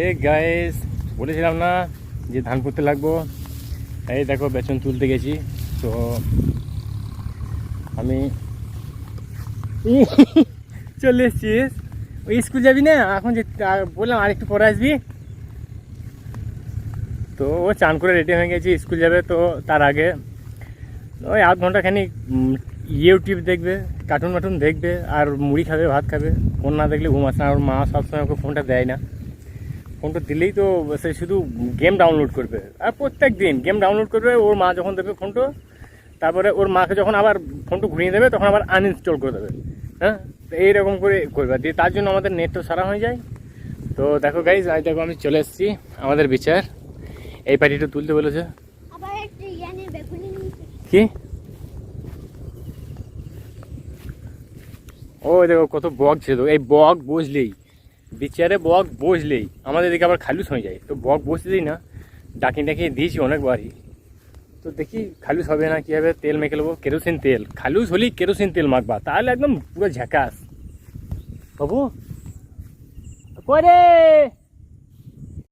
এই গাইস বলেছিলাম না যে ধান পুঁততে লাগবো? এই দেখো বেতন তুলতে গেছি। তো আমি চলে এসছিস ওই স্কুল যাবি না? এখন যে বললাম, আর একটু পরে আসবি। তো ও চান করে রেডি হয়ে গেছে স্কুল যাবে তো তার আগে। ওই আধ ঘণ্টা খানিক ইউটিউব দেখবে কার্টুন মাটুন দেখবে, আর মুড়ি খাবে, ভাত খাবে। ফোন না দেখলে ঘুমাস না। ওর মা সবসময় ওকে ফোনটা দেয় না। ফোনটা দিলেই তো সে শুধু গেম ডাউনলোড করবে। আর প্রত্যেক দিন গেম ডাউনলোড করবে ওর মা যখন দেবে ফোনটা তারপরে ওর মাকে যখন আবার ফোনটা ঘুরিয়ে দেবে তখন আবার আনইনস্টল করে দেবে। হ্যাঁ? এইরকম করে করবে। দিয়ে তার জন্য আমাদের নেট তো সারা হয়ে যায়। তো দেখো গাইজ আজ দেখো আমি চলে এসেছি আমাদের বিচার। এই পার্টিটা তুলতে বলেছে। কি? ও দেখো কত বক ছিল। এই বক বসলেই বিচারে বক বসলেই, আমাদের এদিকে আবার খালুস হয়ে যায়। তো বক বসলেই না ডাকি ডাকিয়ে দিয়েছি অনেকবারই। তো দেখি খালুস হবে না কী হবে তেল মেখে নেব? কেরোসিন তেল। খালুস হলেই কেরোসিন তেল মাখবা, তাহলে একদম পুরো ঝাঁকাস। বাবু করে